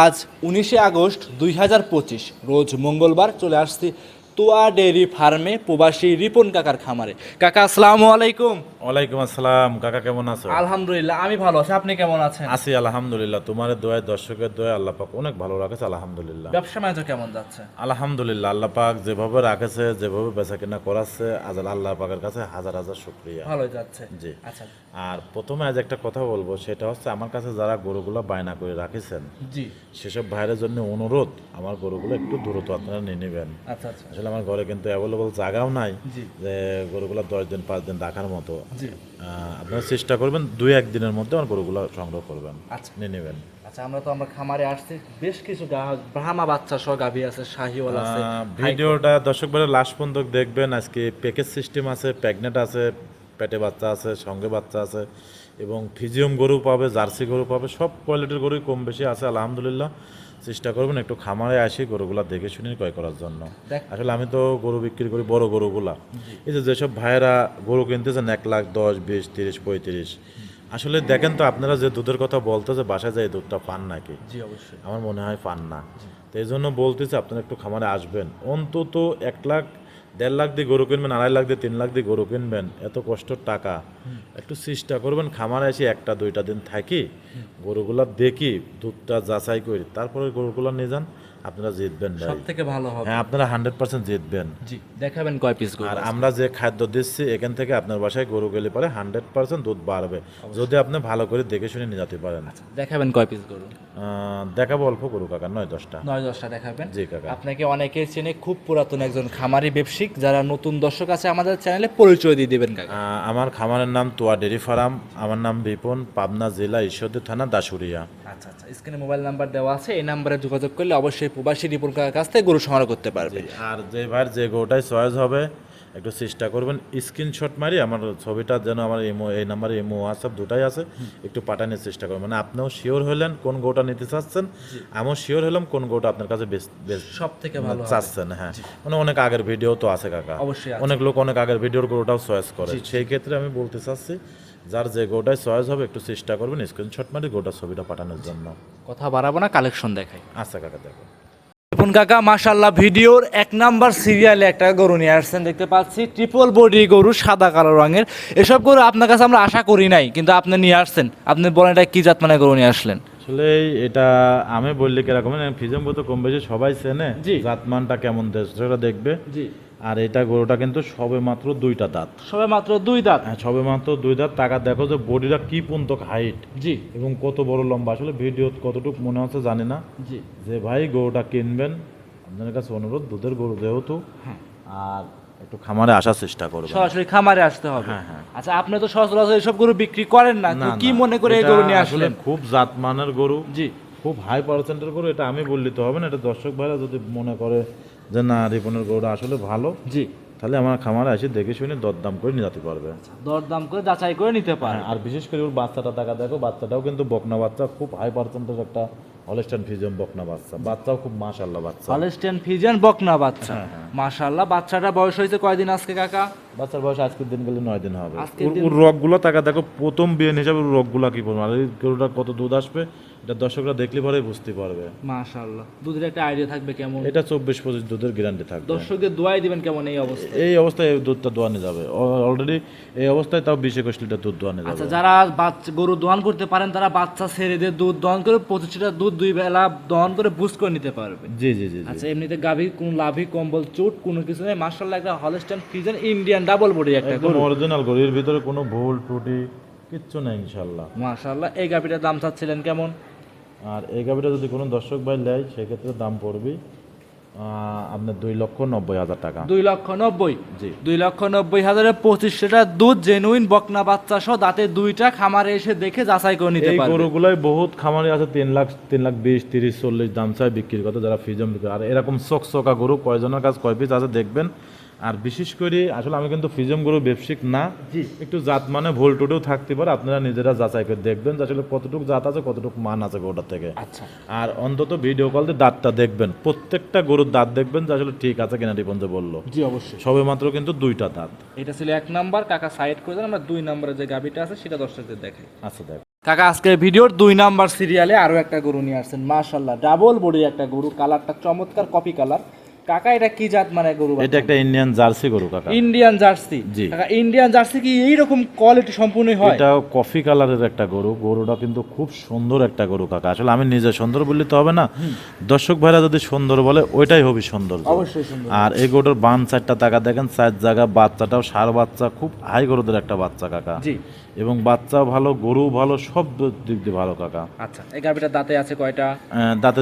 আজ উনিশে আগস্ট দুই হাজার পঁচিশ রোজ মঙ্গলবার চলে আসছি তোয়া ডেয়ারি ফার্মে প্রবাসী রিপন কাকার খামারে। কাকা আসসালামু আলাইকুম। ওয়ালাইকুম আসসালাম। কাকা কেমন আছো? আলহামদুলিল্লাহ আমি ভালো আছি। আপনি কেমন আছেন? আছি আলহামদুলিল্লাহ। তোমার দোয়ায় দর্শকের দোয়ায় আল্লাহ পাক অনেক ভালো রাখেছে আলহামদুলিল্লাহ। ব্যবসা বাণিজ্য কেমন যাচ্ছে? আলহামদুলিল্লাহ আল্লাহ পাক যেভাবে রাখেছে যেভাবে বেচা কিনা করাচ্ছে আজ আল্লাহ পাকের কাছে হাজার হাজার শুক্রিয়া। ভালো যাচ্ছে। জি। আচ্ছা। আর প্রথমে আজ একটা কথা বলব সেটা হচ্ছে আমার কাছে যারা গরুগুলো বায়না করে রাখিছেন জি। সেসব ভাইয়ের জন্য অনুরোধ আমার গরুগুলো একটু দ্রুত আপনারা নিয়ে নেবেন। আচ্ছা আচ্ছা। আসলে আমার ঘরে কিন্তু অ্যাভেলেবল জায়গাও নাই যে গরুগুলো দশ দিন পাঁচ দিন রাখার মতো। আপনারা চেষ্টা করবেন দুই এক দিনের মধ্যে আমার গরুগুলো সংগ্রহ করবেন। আচ্ছা। নিয়ে নেবেন। আচ্ছা আমরা তো আমরা খামারে আসছি। বেশ কিছু ব্রাহ্মা বাচ্চা সহ গাভী আছে শাহিওয়াল আছে ভিডিওটা দর্শক ভাইরা লাস্ট পর্যন্ত দেখবেন। আজকে প্যাকেজ সিস্টেম আছে প্রেগনেন্ট আছে পেটে বাচ্চা আছে সঙ্গে বাচ্চা আছে এবং ফিজিয়াম গরু পাবে জার্সি গরু পাবে সব কোয়ালিটির গরুই কম বেশি আছে আলহামদুলিল্লাহ। চেষ্টা করবেন একটু খামারে আসি গরুগুলা দেখে শুনে ক্রয় করার জন্য। আসলে আমি তো গরু বিক্রি করি বড় গরুগুলা। এই যে যেসব ভাইয়েরা গরু কিনতেছেন এক লাখ দশ বিশ তিরিশ পঁয়ত্রিশ। আসলে দেখেন তো আপনারা যে দুধের কথা বলতে যে বাসায় যায় দুধটা পান নাকি? অবশ্যই। আমার মনে হয় পান না। তো এই জন্য বলতেছি আপনারা একটু খামারে আসবেন। অন্তত এক লাখ দেড় লাখ দিয়ে গরু কিনবেন, আড়াই লাখ দিয়ে তিন লাখ দিয়ে গরু কিনবেন, এত কষ্টর টাকা। একটু চেষ্টা করবেন, খামারে এসে একটা, দুইটা দিন থাকি, গরুগুলা দেখি, দুধটা যাচাই করি, তারপরে গরুগুলা নিয়ে যান। আপনারা জিতবেন ভাই। সব থেকে ভালো হবে। হ্যাঁ আপনারা হান্ড্রেড পার্সেন্ট জিতবেন জি দেখাবেন কয় পিস গরু আর আমরা যে খাদ্য দিচ্ছি এখান থেকে আপনার বাসায় গরু গেলে পরে হান্ড্রেড পার্সেন্ট দুধ বাড়বে। যদি আপনি ভালো করে দেখে শুনে নিয়ে যেতে পারেন। দেখাবেন কয় পিস গরু? দেখাবো অল্প গরু কাকা নয় দশটা। নয় দশটা দেখাবেন। জি কাকা। আপনাকে অনেকে চেনে খুব পুরাতন একজন খামারি ব্যবসায়িক যারা নতুন দর্শক আছে আমাদের চ্যানেলে পরিচয় দিয়ে দিবেন কাকা। আমার খামারের নাম তোয়া ডেরি ফার্ম আমার নাম বিপন পাবনা জেলা ঈশ্বরদী থানা দাসুরিয়া আচ্ছা আচ্ছা স্ক্রিনে মোবাইল নাম্বার দেওয়া আছে এই নাম্বারে যোগাযোগ করলে অবশ্যই প্রবাসী রিপন কাকার কাছ থেকে গরু সংগ্রহ করতে পারবে। আর যে ভাইয়ের যে গরুটাই চয়েস হবে একটু চেষ্টা করবেন স্ক্রিনশট মারি আমার ছবিটা যেন আমার ইমো এই নাম্বারে ইমো হোয়াটসঅ্যাপ দুটাই আছে একটু পাঠানোর চেষ্টা করবেন। মানে আপনিও শিওর হলেন কোন গরুটা নিতে চাচ্ছেন আমিও শিওর হলাম কোন গোটা আপনার কাছে সব থেকে ভালো চাচ্ছেন হ্যাঁ। মানে অনেক আগের ভিডিও তো আছে কাকা। অবশ্যই অনেক লোক অনেক আগের ভিডিওর গরুটাও চয়েস করে। সেই ক্ষেত্রে আমি বলতে চাচ্ছি যার যে গরুটাই চয়েস হবে একটু চেষ্টা করবেন স্ক্রিনশট মারি গোটা ছবিটা পাঠানোর জন্য। কথা বাড়াবো না কালেকশন দেখাই। আচ্ছা কাকা দেখো। রিপন কাকা মাশাল্লাহ ভিডিওর এক নাম্বার সিরিয়ালে একটা গরু নিয়ে আসছেন দেখতে পাচ্ছি। ট্রিপল বডি গরু সাদা কালো রঙের। এসব গরু আপনার কাছে আমরা আশা করি নাই কিন্তু আপনি নিয়ে আসছেন। আপনি বলেন এটা কি জাত মানে গরু নিয়ে আসলেন? আসলে এটা আমি বললি কীরকম ফিজম তো কম বেশি সবাই চেনে জি। জাতমানটা কেমন দেশ সেটা দেখবে। জি। আর এটা গরুটা কিন্তু সবে মাত্র দুইটা দাঁত। সবে মাত্র দুই দাঁত। হ্যাঁ সবে মাত্র দুই দাঁত। টাকা দেখো যে বডিটা কি পর্যন্ত হাইট জি। এবং কত বড় লম্বা। আসলে ভিডিও কতটুকু মনে হচ্ছে জানি না। জি। যে ভাই গরুটা কিনবেন। আপনাদের কাছে অনুরোধ দুধের গরু যেহেতু হ্যাঁ। আর একটু খামারে আসার চেষ্টা করবেন। সরাসরি খামারে আসতে হবে। হ্যাঁ, হ্যাঁ। আচ্ছা আপনি তো সচরাচর এসব গরু বিক্রি করেন না। কি মনে করে এই গরু নিয়ে আসলে আসলেন খুব জাতমানের গরু। জি। খুব হাই পার্সেন্টের গরু এটা আমি বললি তো হবে না এটা দর্শক ভাইরা যদি মনে করে যে না রিপনের গরুটা আসলে ভালো জি। তাহলে আমার খামারে এসে দেখে শুনে দরদাম করে নিয়ে যেতে পারবে। দরদাম করে যাচাই করে নিতে পারে। আর বিশেষ করে ওর বাচ্চাটা দেখা দেখো বাচ্চাটাও কিন্তু বকনা বাচ্চা খুব হাই পার্সেন্টেজ একটা হলস্টাইন ফিজিয়ান বকনা বাচ্চা বাচ্চাও খুব মাশাল্লাহ বাচ্চা। হলস্টেন ফিজিয়ান বকনা বাচ্চা। হ্যাঁ, হ্যাঁ। মাশাআল্লাহ বাচ্চাটা বয়স হয়েছে কয়দিন আজকে কাকা? বাচ্চার বয়স আজকের দিন গেলে নয় দিন হবে। ওর- রগগুলো টাকা দেখো প্রথম বিয়ে হিসাবে রগগুলো কি করব আর এই গরুটা কত দুধ আসবে? এটা দর্শকরা দেখলে পরে বুঝতে পারবে। মাশাআল্লাহ। দুধের একটা আইডিয়া থাকবে কেমন? এটা চব্বিশ পঁচিশ দুধের গ্যারান্টি থাকবে। দর্শকদের দোয়াই দিবেন কেমন এই অবস্থা এই অবস্থায় এই দুধটা দোয়ানো যাবে। অলরেডি এই অবস্থায় তাও বিশ একুশ লিটার দুধ দোয়ানো আচ্ছা যাবে যারা বাচ্চা গরু দহন করতে পারেন তারা বাচ্চা ছেড়ে দিয়ে দুধ দহন করে পঁচিশ লিটার দুধ দুই বেলা দহন করে বুস্ট করে নিতে পারবে। জি জি জি আচ্ছা এমনিতে গাভী কোনো লাভি কম্বল চুট কোনো কিছু নেই। মার্শাল্লাহ একটা Holstein Friesian Indian double body একটা একদম অরিজিনাল গরু এর ভিতরে কোনো ভুল ত্রুটি কিচ্ছু নাই ইনশাল্লাহ মাশাআল্লাহ এই গাভীটার দাম চাচ্ছিলেন কেমন? আর এই গাভিটা যদি কোনো দর্শক ভাই নেয় সেক্ষেত্রে দাম পড়বে আপনার দুই লক্ষ নব্বই হাজার টাকা। দুই লক্ষ নব্বই? জি। দুই লক্ষ নব্বই হাজারে পঁচিশ লিটার দুধ জেনুইন বকনা বাচ্চা সহ দাঁতে দুইটা খামারে এসে দেখে যাচাই করে নিতে পারবে। গরুগুলাই বহুত খামারি আছে তিন লাখ তিন লাখ বিশ তিরিশ চল্লিশ দাম চাই বিক্রির কথা যারা ফিজম বিক্রি। আর এরকম চকচকা গরু কয়জনের কাছে কয় পিস আছে দেখবেন। আর বিশেষ করে আসলে আমি কিন্তু ফিজম গরু ব্যবসায়িক না একটু জাত মানে ভুল টুটেও থাকতে পারে আপনারা নিজেরা যাচাই করে দেখবেন যে আসলে কতটুকু জাত আছে কতটুকু মান আছে গরুটার থেকে। আচ্ছা। আর অন্তত ভিডিও কল দিয়ে দাঁতটা দেখবেন প্রত্যেকটা গরুর দাঁত দেখবেন যে আসলে ঠিক আছে কিনা রিপন যে বলল। জি অবশ্যই। সবে মাত্র কিন্তু দুইটা দাঁত। এটা ছিল এক নাম্বার কাকা সাইড করে দেন আমরা দুই নাম্বারে যে গাভীটা আছে সেটা দর্শকদের দেখাই। আচ্ছা দেখ। কাকা আজকের ভিডিওর দুই নাম্বার সিরিয়ালে আরও একটা গরু নিয়ে আসছেন মাশাল্লাহ ডাবল বডির একটা গরু কালারটা চমৎকার কপি কালার কাকা এটা কি জাত মানে গরু এটা একটা ইন্ডিয়ান জার্সি গরু কাকা। ইন্ডিয়ান জার্সি জি। কাকা ইন্ডিয়ান জার্সি কি এইরকম কোয়ালিটি সম্পূর্ণই হয়? এটা কফি কালারের একটা গরু। গরুটা কিন্তু খুব সুন্দর একটা গরু কাকা। আসলে আমি নিজে সুন্দর বললে তো হবে না। দর্শক ভাইরা যদি সুন্দর বলে ওইটাই হবে সুন্দর অবশ্যই সুন্দর। আর এই গরুটার বান চারটা টাকা দেখেন চার জায়গা বাচ্চাটাও সার বাচ্চা খুব হাই গরুদের একটা বাচ্চা কাকা। জি। এবং বাচ্চাও ভালো গরু ভালো সব দিক দিয়ে ভালো কাকা। আচ্ছা এই গাভিটার দাঁতে আছে কয়টা? দাঁতে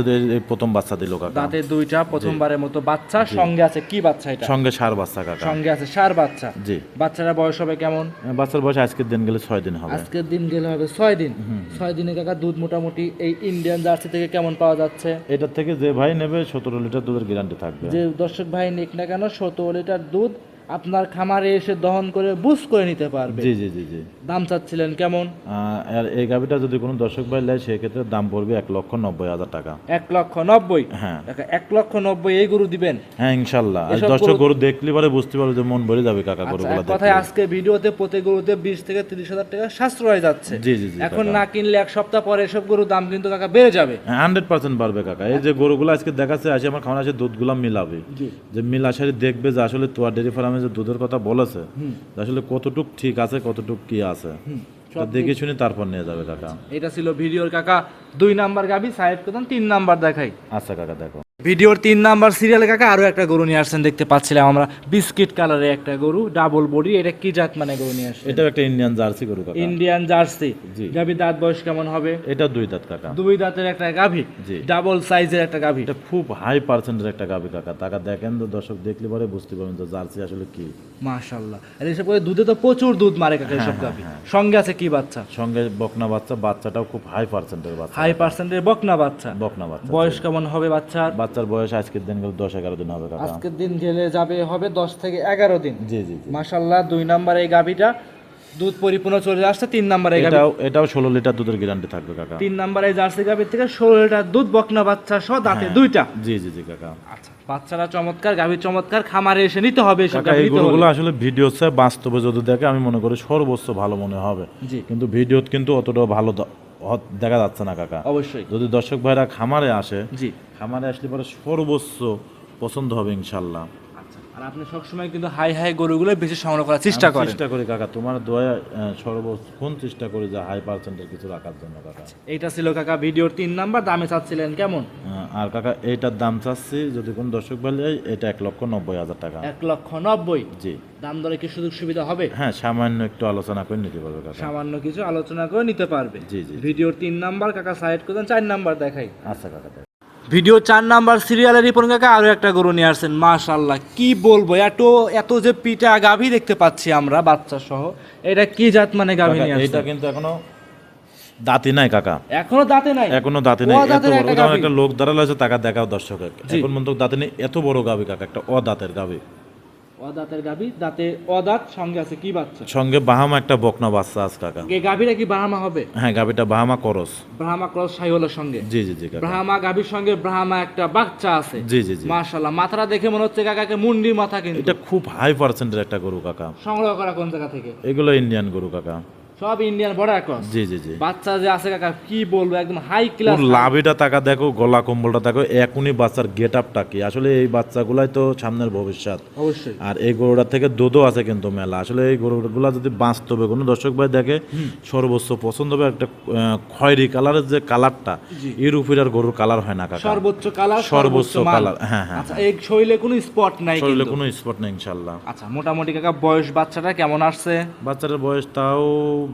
প্রথম বাচ্চা দিল কাকা। দাঁতে দুইটা প্রথমবারের মতো বাচ্চা সঙ্গে আছে কি বাচ্চা এটা? সঙ্গে সার বাচ্চা কাকা। সঙ্গে আছে সার বাচ্চা। জি। বাচ্চারা বয়স হবে কেমন? বাচ্চার বয়স আজকের দিন গেলে ছয় দিন হবে। আজকের দিন গেলে হবে ছয় দিন। ছয় দিনে কাকা দুধ মোটামুটি এই ইন্ডিয়ান জার্সি থেকে কেমন পাওয়া যাচ্ছে? এটার থেকে যে ভাই নেবে সতেরো লিটার দুধের গ্যারান্টি থাকবে। যে দর্শক ভাই নিক না কেন সতেরো লিটার দুধ আপনার খামারে এসে দহন করে বুস করে নিতে পারবে। জি জি জি জি। দাম চাচ্ছিলেন কেমন? আর এই গাভিটা যদি কোনো দর্শক ভাই নেয় সেক্ষেত্রে দাম পড়বে এক লক্ষ নব্বই হাজার টাকা। এক লক্ষ নব্বই? হ্যাঁ। এক লক্ষ নব্বই এই গরু দিবেন? হ্যাঁ ইনশাল্লাহ। দর্শক গরু- গরু দেখলে পরে বুঝতে পারবে যে মন ভরে যাবে কাকা আচ্ছা, গরুগুলো এক কথায় আজকে ভিডিওতে প্রতি গরুতে বিশ থেকে তিরিশ হাজার টাকা সাশ্রয় যাচ্ছে। জি জি জি এখন না কিনলে এক সপ্তাহ পরে এসব গরুর দাম কিন্তু কাকা বেড়ে যাবে। হান্ড্রেড পার্সেন্ট পারবে কাকা। এই যে গরুগুলো আজকে দেখাচ্ছে আসে আমার খাওয়া আসে দুধগুলো মিলাবে। যে মিল আসারি দেখবে যে আসলে তোয়ার ডেরি ফার্মে যে দুধের কথা বলেছে আসলে কতটুক ঠিক আছে কতটুক কি আছে। দেখে শুনে তারপর নিয়ে যাবে কাকা। এটা ছিল ভিডিওর কাকা। দুই নাম্বার গাবি সাহেব করতাম তিন নাম্বার দেখাই। আচ্ছা কাকা দেখো। ভিডিওর তিন নাম্বার সিরিয়ালে কাকা আরও একটা গরু নিয়ে আসছেন দেখতে পাচ্ছিলাম আমরা। বিস্কিট কালারের একটা গরু ডাবল বডি এটা কি জাত মানে গরু নিয়ে আসছেন? এটাও একটা ইন্ডিয়ান জার্সি গরু কাকা। Indian jersey. গাভি দাঁত বয়স কেমন হবে? এটা দুই দাঁত কাকা। দুই দাঁতের একটা গাভি ডাবল সাইজের একটা গাভি। এটা খুব হাই পার্সেন্টের একটা গাবি কাকা। টাকা দেখেন তো দর্শক দেখলে পরে বুঝতে পারবেন যে জার্সি আসলে কি। মাশাল্লাহ আর এসব করে দুধে তো প্রচুর দুধ মারে কাকা এসব গাভি। সঙ্গে আছে কি বাচ্চা? সঙ্গে বকনা বাচ্চা বাচ্চাটাও খুব হাই পার্সেন্টের বাচ্চা হাই পার্সেন্টের বকনা বাচ্চা। বকনা বাচ্চা বয়স কেমন হবে বাচ্চার? বাচ্চার বয়স আজকের দিন গেলে দশ এগারো দিন হবে আজকের দিন গেলে যাবে হবে দশ থেকে এগারো দিন। জি জি মাশাল্লাহ দুই নাম্বার এই গাভিটা দুধ পরিপূর্ণ চলে আসছে তিন নাম্বার এই এটাও এটাও ষোলো লিটার দুধের গ্যারান্টি থাকবে কাকা। তিন নাম্বার এই জার্সি গাভির থেকে ষোলো লিটার দুধ বকনা বাচ্চা সহ দাঁতে হ্যাঁ। দুইটা। জি জি জি কাকা। আচ্ছা বাচ্চারা চমৎকার গাভীর চমৎকার খামারে এসে নিতে হবে এই গরুগুলো আসলে ভিডিও বাস্তবে যদি দেখে আমি মনে করি সর্বোচ্চ ভালো মনে হবে। জি। কিন্তু ভিডিওত কিন্তু অতটা ভালো দেখা যাচ্ছে না কাকা। অবশ্যই। যদি দর্শক ভাইরা খামারে আসে জি। খামারে আসলে পরে সর্বোচ্চ পছন্দ হবে ইনশাল্লাহ। আর আপনি সবসময় কিন্তু হাই হাই গরুগুলো বেশি সংগ্রহ করার চেষ্টা করেন। চেষ্টা করি কাকা তোমার দয়া সর্বক্ষণ চেষ্টা করি যে হাই পার্সেন্টের কিছু রাখার জন্য কাকা। এইটা ছিল কাকা ভিডিওর তিন নাম্বার দামে চাচ্ছিলেন কেমন? আর কাকা এইটার দাম চাচ্ছি যদি কোনো দর্শক বলে এটা এক লক্ষ নব্বই হাজার টাকা। এক লক্ষ নব্বই? জি। দাম দরে কি সুযোগ সুবিধা হবে? হ্যাঁ সামান্য একটু আলোচনা করে নিতে পারবে কাকা। সামান্য কিছু আলোচনা করে নিতে পারবে। জি জি ভিডিওর তিন নাম্বার কাকা সাইড করে দেন, চার নাম্বার দেখাই। আচ্ছা কাকা। ভিডিও চার নাম্বার সিরিয়ালের রিপন কাকা আরও একটা গরু নিয়ে আসছেন মাশাল্লাহ কি বলব এত এত যে পিটা গাভী দেখতে পাচ্ছি আমরা বাচ্চা সহ এটা কি জাত মানে গাভী নিয়ে এটা কিন্তু এখনও দাঁতি নাই কাকা। এখনও দাঁতে নাই? এখনও দাঁতে নাই এত বড়। একটা গাভী। লোক দাঁড়াল আছে তাকে দেখাও দর্শক এখন দাঁতি নেই এত বড় গাভী কাকা একটা অদাঁতের গাবি অদাঁতের গাভী? দাঁতে অদাত সঙ্গে আছে কি বাচ্চা? সঙ্গে বাহামা একটা বকনা বাচ্চা আছে কাকা। এই গাবিটা কি বাহামা হবে? হ্যাঁ গাবিটা বাহামা করস। ব্রাহ্মা ক্রস সাইওয়ালের সঙ্গে? জি জি জি কাকা। ব্রাহ্মা গাভীর সঙ্গে ব্রাহ্মা একটা বাচ্চা আছে। জি জি জি। মাশাআল্লাহ মাথাটা দেখে মনে হচ্ছে কাকাকে মুন্ডি মাথা কিন্তু। এটা খুব হাই পার্সেন্টের একটা গরু কাকা। সংগ্রহ করা কোন জায়গা থেকে? এগুলো ইন্ডিয়ান গরু কাকা। সব ইন্ডিয়ান বর্ডার ক্রস জি জি জি। বাচ্চা যে আছে কাকা কি বলব একদম হাই ক্লাস লাভিটা টাকা দেখো গলা কম্বলটা দেখো এখনই বাচ্চার গেট আপটা কি? আসলে এই বাচ্চাগুলাই তো সামনের ভবিষ্যৎ। অবশ্যই। আর এই গরুটার থেকে দুধও আছে কিন্তু মেলা। আসলে এই গরুগুলা যদি বাঁচতে কোনো দর্শক ভাই দেখে সর্বোচ্চ পছন্দ হবে একটা খয়েরি কালারের যে কালারটা উপরে আর গরুর কালার হয় না কাকা। সর্বোচ্চ কালার সর্বোচ্চ কালার, হ্যাঁ, হ্যাঁ, আচ্ছা এই শরীরে কোনো স্পট নাই কিন্তু। কোনো স্পট নেই ইনশাল্লাহ আচ্ছা মোটামুটি কাকা বয়স বাচ্চাটা কেমন আসছে? বাচ্চাটার বয়স তাও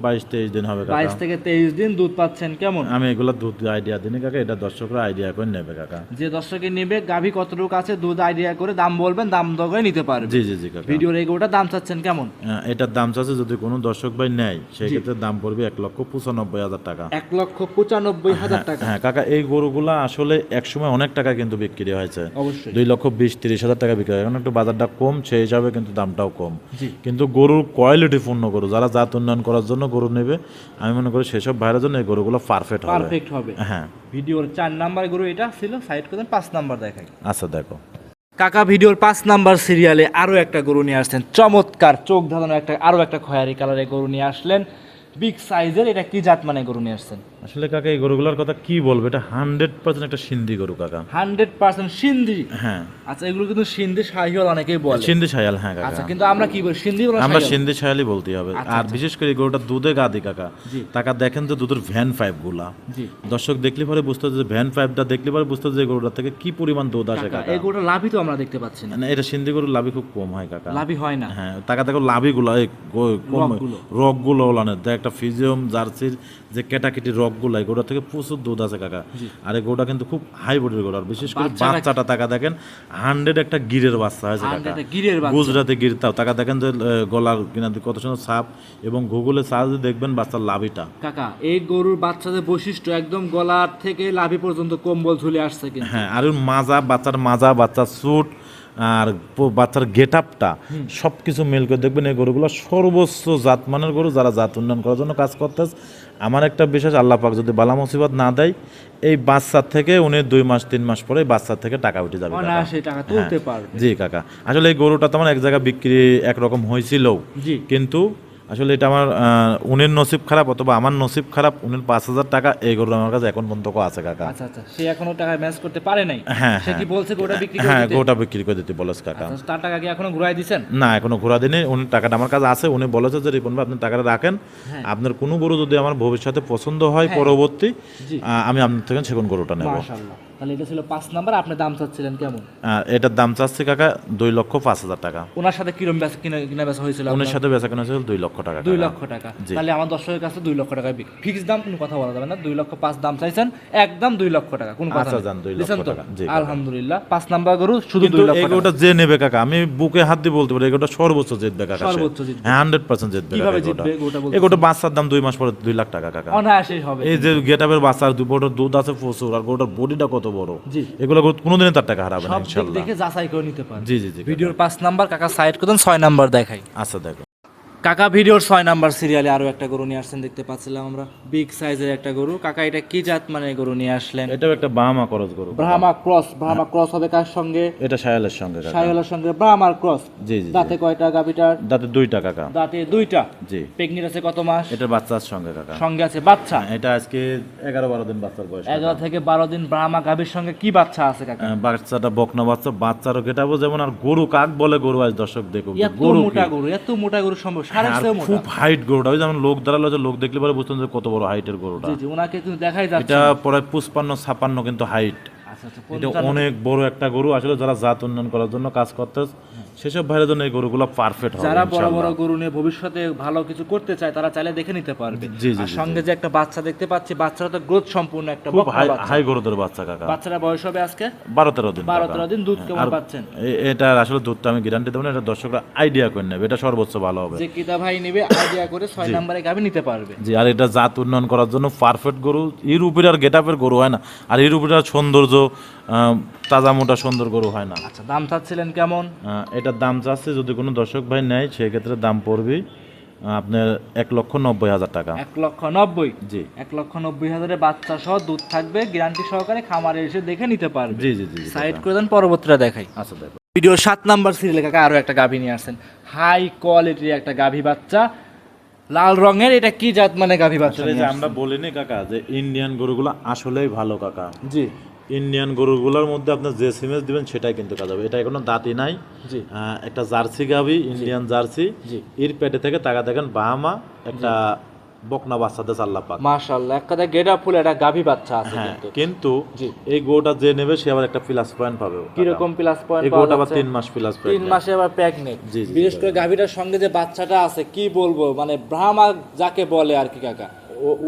বাইশ তেইশ দিন হবে বাইশ থেকে তেইশ দিন দুধ পাচ্ছেন কেমন? আমি এগুলা দুধ আইডিয়া দিনে কাকা এটা দর্শকরা আইডিয়া করে নেবে কাকা। যে দর্শকে নেবে গাভী কতটুকু আছে দুধ আইডিয়া করে দাম বলবেন দাম দর নিতে পারবে। জি জি জি কাকা। ভিডিওর এগোটা দাম চাচ্ছেন কেমন? এটার দাম চাচ্ছে যদি কোনো দর্শক ভাই নেয় সেই ক্ষেত্রে দাম পড়বে এক লক্ষ পঁচানব্বই হাজার টাকা। এক লক্ষ পঁচানব্বই হাজার টাকা। হ্যাঁ কাকা এই গরুগুলা আসলে এক সময় অনেক টাকা কিন্তু বিক্রি হয়েছে। অবশ্যই। দুই লক্ষ বিশ তিরিশ হাজার টাকা বিক্রি হয়। এখন একটু বাজারটা কম সেই হিসাবে কিন্তু দামটাও কম। কিন্তু গরুর কোয়ালিটি পূর্ণ গরু যারা জাত উন্নয়ন করার জন্য গরু নেবে। আমি মনে করি সেসব ভাইয়ের জন্য এই গরুগুলো পারফেক্ট হবে। পারফেক্ট হবে। হ্যাঁ। ভিডিওর চার নাম্বার গরু এটা ছিল সাইড করেন পাঁচ নাম্বার দেখাই। আচ্ছা দেখো। কাকা ভিডিওর পাঁচ নাম্বার সিরিয়ালে আরও একটা গরু নিয়ে আসছেন। চমৎকার চোখ ধাঁধানো একটা আরও একটা খয়ারি কালারের গরু নিয়ে আসলেন। বিগ সাইজের এটা কি জাত মানে গরু নিয়ে আসছেন? আসলে কাকা এই গরুগুলোর কথা কি বলব? এটা হান্ড্রেড পার্সেন্ট একটা সিন্ধি গরু কাকা। Hundred percent Sindhi? হ্যাঁ। আচ্ছা এগুলো কিন্তু সিন্ধি শাহিওয়াল অনেকেই বলে। সিন্ধি ছায়াল হ্যাঁ কাকা। আচ্ছা কিন্তু আমরা কি বলি? সিন্ধি বলে আমরা সিন্ধি ছায়ালই বলতে হবে। আর বিশেষ করে গরুটা দুধে গাদি কাকা। টাকা দেখেন যে দুধের ভ্যান পাইপগুলা। দর্শক দেখলে পরে বুঝতে যে ভ্যান পাইপটা দেখলে পরে বুঝতে যে গরুটা থেকে কি পরিমাণ দুধ আসে কাকা, কাকা। এই গরুটা লাভই তো আমরা দেখতে পাচ্ছি না। এটা সিন্ধি গরুর লাভই খুব কম হয় কাকা। লাভই হয় না। হ্যাঁ টাকা দেখো লাভই গুলা এই গো- কম রগগুলো। রগগুলো ওলানে দেখ একটা ফিজিয়াম জার্সির যে রগগুলো এই গরুটা থেকে প্রচুর দুধ আছে কাকা। আর এই গরুটা কিন্তু খুব হাই গরু। আর বিশেষ করে বাচ্চাটা- টাকা দেখেন হান্ড্রেড একটা গিরের বাচ্চা কাকা। বাচ্চা। গুজরাতে গির তাও। টাকা দেখেন যে গলার কিনা কত সুন্দর সাপ এবং গুগলে সার্চ দেখবেন বাচ্চার লাভিটা। কাকা এই গরুর বাচ্চাদের বৈশিষ্ট্য একদম গলার থেকে লাভি পর্যন্ত কম্বল ঝুলে আসছে কিন্তু। হ্যাঁ আর মাজা বাচ্চার মাজা বাচ্চার স্যুট আর বাচ্চার গেট আপটা সব কিছু মিল করে দেখবেন এই গরুগুলো সর্বোচ্চ জাত মানের গরু যারা জাত উন্নয়ন করার জন্য কাজ করতেছে। আমার একটা বিশেষ আল্লাহ পাক যদি বালা মুসিবত না দেয় এই বাচ্চার থেকে উনি দুই মাস তিন মাস পরে এই বাচ্চার থেকে টাকা উঠে যাবে পারবে। জি কাকা। আসলে এই গরুটা তো আমার এক জায়গায় বিক্রি একরকম হয়েছিল কিন্তু আসলে এটা আমার উনের নসিব খারাপ অথবা আমার নসিব খারাপ উনির পাঁচ হাজার টাকা এই গরু আমার কাছে এখন পর্যন্ত আছে কাকা। আচ্ছা আচ্ছা সে এখনও টাকা ম্যাচ করতে পারে নাই? হ্যাঁ, সে কি বলছে গোটা বিক্রি করে হ্যাঁ দিতে? গোটা বিক্রি করে দিতে বলেছে কাকা। আচ্ছা, তার টাকা কি এখনও ঘুরাই দিছেন? না এখনও ঘোরা দিনে উনি টাকাটা আমার কাছে আছে উনি বলেছে যে রিপন ভাই আপনি টাকাটা রাখেন। হ্যাঁ। আপনার কোনো গরু যদি আমার ভবিষ্যতে পছন্দ হয় পরবর্তী আমি আপনার থেকে সেগুন গরুটা নেব। মাশাআল্লাহ। তাহলে এটা ছিল পাঁচ নাম্বার আপনি দাম চাচ্ছিলেন কেমন? এটার দাম চাচ্ছি কাকা দুই লক্ষ পাঁচ হাজার টাকা। ওনার সাথে কিরম বেচা কিনা কিনা বেচা হয়েছিল আপনার? সাথে বেচা কেনা ছিল দুই লক্ষ টাকা দুই লক্ষ টাকা। তাহলে আমার দর্শকের কাছে দুই লক্ষ টাকা ফিক্স দাম কোনো কথা বলা যাবে না দুই লক্ষ পাঁচ দাম চাইছেন একদম দুই লক্ষ টাকা কোন কথা আচ্ছা। যান, দুই লক্ষ টাকা। আলহামদুলিল্লাহ পাঁচ নাম্বার গরু শুধু দুই লক্ষ টাকা। গরুটা যে নেবে কাকা আমি বুকে হাত দিয়ে বলতে পারি গরুটা সর্বোচ্চ জিতবে কাকা সর্বোচ্চ জিতবে। হান্ড্রেড পার্সেন্ট জিতবে কীভাবে। জিতবে বাচ্চার দাম দুই মাস পরে দুই লাখ টাকা কাকা। অনায়াসেই হবে। এই যে গেটাপের বাচ্চার বড় দুধ আছে প্রচুর আর গরুটার বডিটা কত বড়? জি। এগুলো কোনোদিন তার টাকা হারাবে না ইনশাআল্লাহ দেখে যাচাই করে নিতে পারেন। জি জি জি ভিডিওর পাঁচ নাম্বার কাকা সাইড করতেন ছয় নাম্বার দেখাই। আচ্ছা দেখো। কাকা ভিডিওর ছয় নাম্বার সিরিয়ালে আরও একটা গরু নিয়ে আসছেন দেখতে পাচ্ছিলাম আমরা। বিগ সাইজের একটা গরু। কাকা এটা কি জাত মানে গরু নিয়ে আসলেন? এটাও একটা বাহামা করজ গরু। ব্রাহ্মা ক্রস ব্রাহ্মা ক্রস হবে কার সঙ্গে? এটা সায়ালের সঙ্গে কাকা। সাইওয়ালের সঙ্গে ব্রাহ্মার ক্রস। জি জি। দাঁতে কয়টা গাবিটার দাঁতে দুইটা কাকা। দাঁতে দুইটা। জি। প্রেগনেন্ট আছে কত মাস? এটা বাচ্চার সঙ্গে কাকা। সঙ্গে আছে বাচ্চা? হ্যাঁ, এটা আজকে এগারো বারো দিন বাচ্চার বয়স। এগারো থেকে বারো দিন ব্রাহ্মা গাভীর সঙ্গে কি বাচ্চা আছে কাকা? আহ, বাচ্চাটা বকনা বাচ্চা বাচ্চারও গেটাবো যেমন আর গরু কাক বলে গরু আজ দর্শক দেখুন গরু মোটা গরু এত মোটা গরু সম্ভব খুব হাইট গরুটা। ওই যেমন লোক দাঁড়াল যে লোক দেখলে পরে বুঝতেন যে কত বড় হাইটের গরুটা। ওনাকে কিন্তু দেখাই যাচ্ছে। এটা প্রায় পুষ্পান্ন ছাপান্ন কিন্তু হাইট এটা অনেক বড় একটা গরু আসলে যারা জাত উন্নয়ন করার জন্য কাজ করতে সেসব ভাইয়ের জন্য এই গরুগুলো পারফেক্ট হবে যারা বড় বড় গরু নিয়ে ভবিষ্যতে ভালো কিছু করতে চায় তারা চাইলে দেখে নিতে পারবে। আর সঙ্গে যে একটা বাচ্চা দেখতে পাচ্ছি বাচ্চাটা তো গ্রোথ সম্পূর্ণ একটা খুব হাই বাচ্চা। হাই গরুদের বাচ্চা কাকা। বাচ্চারা বয়স হবে আজকে? বারো তেরো দিন বারো কাকা। তেরো দিন দুধ কেমন পাচ্ছেন? এ- এটার আসলে দুধটা আমি গ্যারান্টি দেবো না এটা দর্শকরা আইডিয়া করে নেবে এটা সর্বোচ্চ ভালো হবে। যে কিতা ভাই নেবে আইডিয়া করে ছয় নম্বরে গাভি নিতে পারবে। জি আর এটা জাত উন্নয়ন করার জন্য পারফেক্ট গরু ইউরোপের আর গেটাপের গরু হয় না আর ইউরোপের আর সৌন্দর্য তাজা মোটা সুন্দর গরু হয় না। আচ্ছা দাম চাচ্ছিলেন কেমন? এটার দাম চাচ্ছে যদি কোনো দর্শক ভাই নেয় সেক্ষেত্রে দাম পড়বে আপনার এক লক্ষ নব্বই হাজার টাকা। এক লক্ষ নব্বই? জি। এক লক্ষ নব্বই হাজারে বাচ্চা সহ দুধ থাকবে গ্যারান্টি সহকারে খামারে এসে দেখে নিতে পারবে। জি জি জি সাইড করে দেন পরবর্তীটা দেখাই। আচ্ছা দেখো। ভিডিও সাত নাম্বার সিরিয়ালে কাকা আরও একটা গাভী নিয়ে আসছেন। হাই কোয়ালিটির একটা গাভী বাচ্চা। লাল রঙের এটা কি জাত মানে গাভী বাচ্চা আমরা বলিনি কাকা যে ইন্ডিয়ান গরুগুলো আসলেই ভালো কাকা। জি। ইন্ডিয়ান গরুগুলোর মধ্যে আপনার যে সিমেজ দিবেন সেটাই কিন্তু কাজ হবে। এটা কোনো দাঁতি নাই। একটা জার্সি গাবি ইন্ডিয়ান জার্সি। এর পেটে থেকে টাকা দেখেন বাহামা একটা বকনা বাচ্চাদের আল্লাহ পাক মাশাআল্লাহ এক কথা গেটা ফুল একটা গাভী বাচ্চা আছে হ্যাঁ কিন্তু। কিন্তু এই গোটা যে নেবে সে আবার একটা প্লাস পয়েন্ট পাবে কীরকম প্লাস পয়েন্ট এই গোটা আবার যাচ্ছে? তিন মাস প্লাস তিন পয়েন্ট মাসে আবার জি, বিশেষ করে গাভীটার সঙ্গে যে বাচ্চাটা আছে কি বলব? মানে ব্রাহ্মা যাকে বলে আর কি কাকা।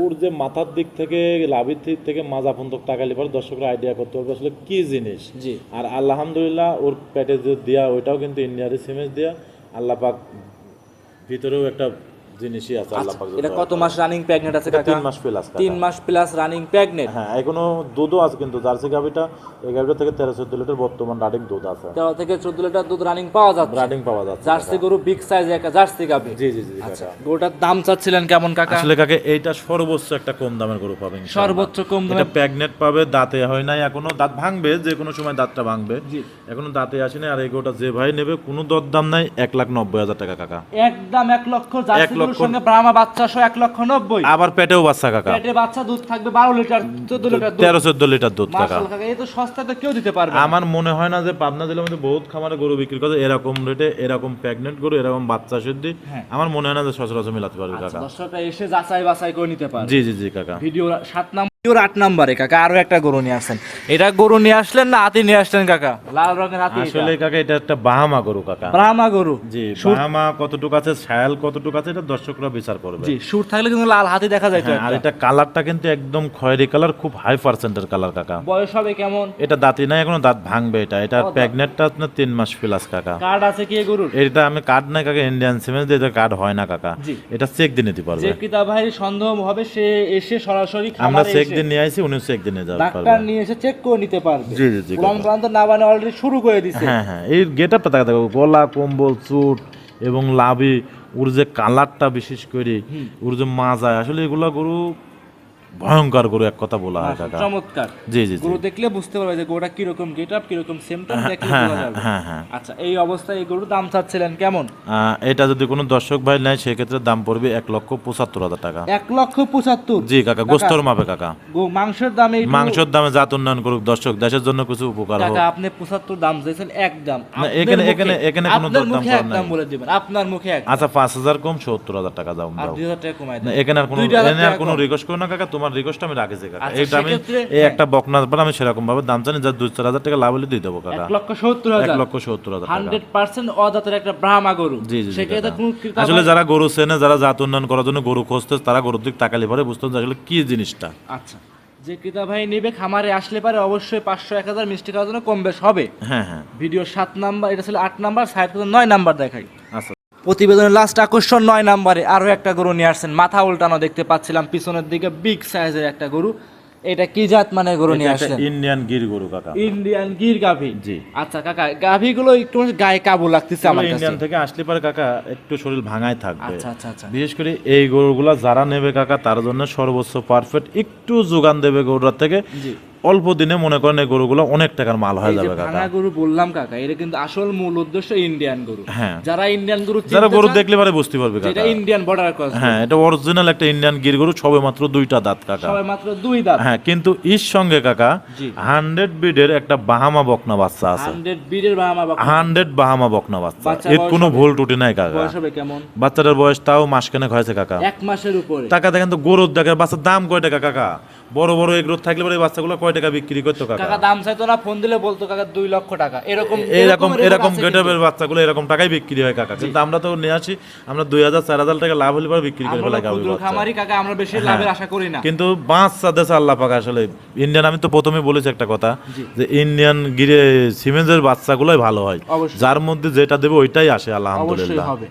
ওর যে মাথার দিক থেকে লাভের দিক থেকে মাজা পর্যন্ত টাকালি পরে দর্শকরা আইডিয়া করতে পারবে আসলে কি জিনিস। জি। আর আলহামদুলিল্লাহ ওর প্যাটে যে দেওয়া ওইটাও কিন্তু ইন্ডিয়ারি সিমেজ দেওয়া আল্লাপাক ভিতরেও একটা জিনিসই আছে আল্লাহ পাক এটা কত মাস রানিং প্রেগনেন্ট আছে কাকা? তিন মাস প্লাস তিন মাস প্লাস রানিং প্রেগনেন্ট হ্যাঁ এখনও দুধও আছে কিন্তু জার্সি গাভিটা এই গাভিটা থেকে তেরো চোদ্দ লিটার বর্তমান রানিং দুধ আছে। তেরো থেকে চোদ্দ লিটার দুধ রানিং পাওয়া যাচ্ছে। রানিং পাওয়া যাচ্ছে জার্সি গরু বিগ সাইজ জার্সি গাভী। জি জি জি আচ্ছা গরুটার দাম চাচ্ছিলেন কেমন কাকা? আসলে কাকে এইটা সর্বোচ্চ একটা কম দামের গরু পাবেন সর্বোচ্চ কম দামে এটা প্যাগনেট পাবে দাঁতে হয় নাই এখনও দাঁত ভাঙবে যে কোনো সময় দাঁতটা ভাঙবে। জি। এখনও দাঁতে আসেনি আর এই গরুটা যে ভাই নেবে কোনো দর দাম নাই এক লাখ নব্বই হাজার টাকা কাকা। একদম এক লক্ষ জার্সি লক্ষ সঙ্গে ব্রাহ্মা বাচ্চা সহ এক লক্ষ নব্বই। আবার পেটেও বাচ্চা কাকা। পেটে বাচ্চা দুধ থাকবে বারো লিটার চোদ্দ লিটার তেরো চোদ্দ লিটার দুধ কাকা। এই তো সস্তা তো কেউ দিতে পারবে আমার মনে হয় না যে পাবনা জেলার মধ্যে বহুত খামারে গরু বিক্রি করে এরকম রেটে এরকম প্রেগনেন্ট গরু এরকম বাচ্চা সিদ্ধি হ্যাঁ। আমার মনে হয় না যে সচরাচর মিলাতে পারবে কাকা। দর্শকরা এসে যাচাই বাছাই করে নিতে পারবে। জি জি জি কাকা। ভিডিও সাত নাম্বার ভিডিওর আট নাম্বারে কাকা আরও একটা গরু নিয়ে আসেন। এটা গরু নিয়ে আসলেন না হাতি নিয়ে আসলেন কাকা? লাল রঙের হাতি আসলে কাকা এটা একটা বাহামা গরু কাকা। ব্রাহ্মা গরু? জি বাহামা কতটুকু আছে ছায়াল কতটুকু আছে এটা দর্শকরা বিচার করবে। জি সুর থাকলে কিন্তু লাল হাতি দেখা যায় হ্যাঁ, আর এটা কালারটা কিন্তু একদম খয়েরি কালার খুব হাই পার্সেন্টের কালার কাকা। বয়স হবে কেমন? এটা দাঁতি নাই এখনও দাঁত ভাঙবে এটা। এটা প্রেগনেন্টটা আপনার তিন মাস প্লাস কাকা। কার্ড আছে কি গরুর? এটা আমি কার্ড নাই কাকা ইন্ডিয়ান সিমেন্স দিয়ে কার্ড হয় না কাকা। এটা চেক দিয়ে নিতে পারবে। যে কিতা ভাই সন্দেহ হবে সে এসে সরাসরি আমরা চেক এসে দিয়ে নিয়ে আসি উনি চেক একদিন নিয়ে যাবে ডাক্তার নিয়ে এসে চেক করে নিতে পারবে। জি, জি, জি, পুরান প্রান্ত না বানে অলরেডি শুরু করে দিছে। হ্যাঁ হ্যাঁ এই গেটআপটা দেখা দেখো গলা কম্বল চুট এবং লাভি ওর যে কালারটা বিশেষ করে ওর যে মাজা আসলে এগুলো গরু ভয়ঙ্কর গরু এক কথা বলা হয় কাকা। চমৎকার। জি জি গরু দেখলে বুঝতে পারবে যে গরুটা কীরকম গেট আপ কীরকম সিমটম দেখলে হ্যাঁ বোঝা হ্যাঁ যাবে। হ্যাঁ হ্যাঁ। আচ্ছা এই অবস্থায় এই গরুর দাম চাচ্ছিলেন কেমন? এটা যদি কোনো দর্শক ভাই নেয় সেক্ষেত্রে দাম পড়বে এক লক্ষ পঁচাত্তর হাজার টাকা। এক লক্ষ পঁচাত্তর? জি কাকা গোস্তর মাপে কাকা। গো- মাংসের দামে মাংসের দামে জাত উন্নয়ন করুক দর্শক দেশের জন্য কিছু উপকার হোক। কাকা আপনি পঁচাত্তর দাম চাইছেন এক দাম। না, এখানে- এখানে- এখানে কোনো দরদাম করার নাই। বলে দিবেন আপনার মুখে এক আচ্ছা পাঁচ হাজার কম সত্তর হাজার টাকা দাম আর দাও। দুই হাজার টাকা কমাই দেন। এখানে আর কোনো এখানে আর কোনো রিকোয়েস্ট করো না কাকা তোমার রিকোয়েস্ট আমি রাখেছি কাকা। আচ্ছা, এটা আমি এই। একটা বকনা ব্যাপার আমি সেরকম ভাবে দাম জানি যা দুই চার হাজার টাকা লাভ হলে দিয়ে দেবো কাকা। এক লক্ষ সত্তর এক হাজার লক্ষ সত্তর হাজার হান্ড্রেড পার্সেন্ট অজাতের একটা ব্রাহ্মা গরু। জি জি কাকা। আসলে যারা গরু চেনে যারা জাত উন্নয়ন করার জন্য গরু খুঁজতে তারা গরুর দিক তাকালে পরে বুঝতে আসলে কি জিনিসটা। আচ্ছা যে ক্রেতা ভাই নেবে খামারে আসলে পারে অবশ্যই পাঁচশো এক হাজার মিষ্টি খাওয়ার জন্য কম বেশ হবে। হ্যাঁ হ্যাঁ। ভিডিও সাত নাম্বার এটা ছিল আট নাম্বার সাইড নয় নাম্বার দেখাই। আচ্ছা প্রতিবেদনের লাস্ট আকর্ষণ নয় নাম্বারে আরও একটা গরু নিয়ে আসছেন। মাথা উল্টানো দেখতে পাচ্ছিলাম পিছনের দিকে বিগ সাইজের একটা গরু। এটা কি জাত মানে গরু নিয়ে আসলেন? ইন্ডিয়ান গির গরু কাকা। ইন্ডিয়ান গির গাভি? জি। আচ্ছা কাকা গাভি গুলো একটু গায়ে কাবু লাগতেছে আমার কাছে। ইন্ডিয়ান থেকে আসলে পারে কাকা একটু শরীর ভাঙায় থাকবে। আচ্ছা আচ্ছা আচ্ছা। বিশেষ করে এই গরুগুলা যারা নেবে কাকা তার জন্য সর্বোচ্চ পারফেক্ট একটু যোগান দেবে গরুটার থেকে। জি। অল্প দিনে মনে করেন এই গরুগুলো অনেক টাকার মাল হয়ে যাবে কাকা। গরু বললাম কাকা এটা কিন্তু আসল মূল উদ্দেশ্য ইন্ডিয়ান গরু। হ্যাঁ। যারা ইন্ডিয়ান গরু যারা গরু দেখলে পারে বুঝতে পারবে কাকা। ইন্ডিয়ান বর্ডার ক্রস হ্যাঁ এটা অরিজিনাল একটা ইন্ডিয়ান গির গরু সবে মাত্র দুইটা দাঁত কাকা। সবাই মাত্র দুই দাঁত। হ্যাঁ কিন্তু এর সঙ্গে কাকা জি। হান্ড্রেড বিডের একটা বাহামা বকনা বাচ্চা আছে। হান্ড্রেড বিডের বা আমার বাবা হান্ড্রেড বাহামা বকনা বাচ্চা। এর কোনো ভুল টুটি নাই কাকা। বয়স হবে কেমন? বাচ্চাটার বয়স তাও মাসখানেক হয়েছে কাকা। এক মাসের উপরে। টাকা দেখেন তো গরুর দেখেন বাচ্চার দাম কয় টাকা কাকা? বড় বড় এগ এগ্রোথ থাকলে পরে বাচ্চাগুলো কয় টাকা বিক্রি করতো কাকা? কাকা দাম চাইতো না ফোন দিলে বলতো কাকা দুই লক্ষ টাকা। এরকম এরকম এরকম গেটাবের বাচ্চাগুলো এরকম টাকায় বিক্রি হয় কাকা। কিন্তু আমরা তো নিয়ে আসি আমরা দুই হাজার চার হাজার টাকা লাভ হলে পরে বিক্রি করে ফেলাই গাভী খামারি কাকা আমরা বেশি হ্যাঁ। লাভের আশা করি না। কিন্তু বাচ্চা দেশে আল্লাহ পাক আসলে। ইন্ডিয়ান আমি তো প্রথমে বলেছি একটা কথা যে ইন্ডিয়ান গিরে সিমেন্সের বাচ্চাগুলোই ভালো হয়। যার মধ্যে যেটা দেবে ওইটাই আসে আলহামদুলিল্লাহ। হবে।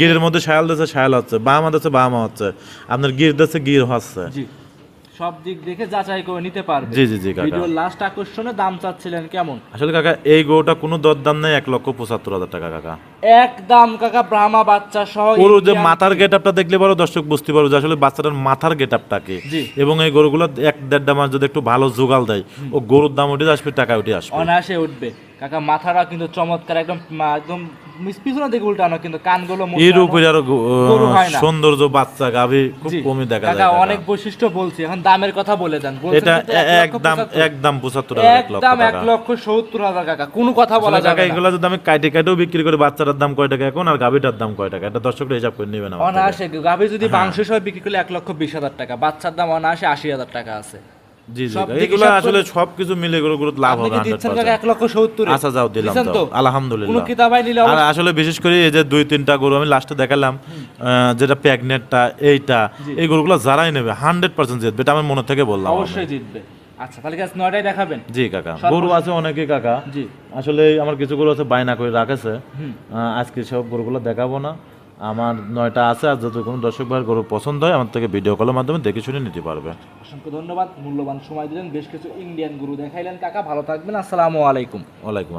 গিরের মধ্যে শায়াল দেশে শায়াল হচ্ছে বাহামা দেশে বাহামা হচ্ছে। আপনার গির দেশে গির হচ্ছে। সব দিক দেখে যাচাই করে নিতে পারবে। জি জি জি কাকা। ভিডিওর লাস্ট আকর্ষণে দাম চাচ্ছিলেন কেমন? আসলে কাকা এই গরুটা কোনো দরদাম নেই এক লক্ষ পঁচাত্তর হাজার টাকা কাকা। এক দাম কাকা ব্রাহ্মা বাচ্চা সহ পুরো যে মাথার গেট আপটা দেখলে পারো দর্শক বুঝতে পারো যে আসলে বাচ্চাটার মাথার গেট আপটা কি এবং এই গরুগুলো এক দেড়টা মাস যদি একটু ভালো জোগাল দেয় ও গরুর দাম উঠে আসবে টাকা উঠে আসবে। অনায়াসে উঠবে। কাকা মাথাটা কিন্তু চমৎকার একদম একদম পিছনের দিকে উল্টানো কিন্তু কানগুলো এর উপরে আরও। সৌন্দর্য বাচ্চা গাভী খুব কমই দেখা যায় অনেক বৈশিষ্ট্য বলছি। এখন দামের কথা বলে দেন। এটা একদম একদম হাজার একদম এক টাকা। লক্ষ সত্তর হাজার কাকা। কোনো কথা বলা যাবে এগুলো যদি আমি কাটে কাটেও বিক্রি করি বাচ্চাটার দাম কয় টাকা এখন? আর গাভীটার দাম কয় টাকা? এটা দর্শকরা হিসাব করে নেবে না অনায়াসে গাভী যদি হ্যাঁ। মাংস সহ বিক্রি করলে এক লক্ষ বিশ হাজার টাকা। বাচ্চার দাম অনায়াসে আশি হাজার টাকা আছে। জি জি এগুলো আসলে সবকিছু মিলে লাভ হবে 100% এক লক্ষ সত্তর আচ্ছা যাও দিলাম তো। আলহামদুলিল্লাহ। কোনো কিতাবাই নিলে আর আসলে বিশেষ করে এই যে দুই তিনটা গরু আমি লাস্টে দেখালাম যেটা প্যাগনেটটা এইটা এই গরুগুলো যারাই নেবে হান্ড্রেড পার্সেন্ট জিতবে এটা আমার মনে থেকে বললাম অবশ্যই জিতবে। আচ্ছা তাহলে কাজ নয়টাই দেখাবেন? জি কাকা। গরু আছে অনেকে কাকা। জি। আসলে আমার কিছু গরু আছে বায়না করে রাখেছে। আজকে সব গরুগুলো দেখাবো না। আমার নয়টা আছে আর যদি কোনো দর্শক ভাইয়ের গরু পছন্দ হয় আমার থেকে ভিডিও কলের মাধ্যমে দেখে শুনে নিতে পারবে। অসংখ্য ধন্যবাদ মূল্যবান সময় দিলেন বেশ কিছু ইন্ডিয়ান গুরু দেখাইলেন কাকা ভালো থাকবেন আসসালামু আলাইকুম। ওয়ালাইকুম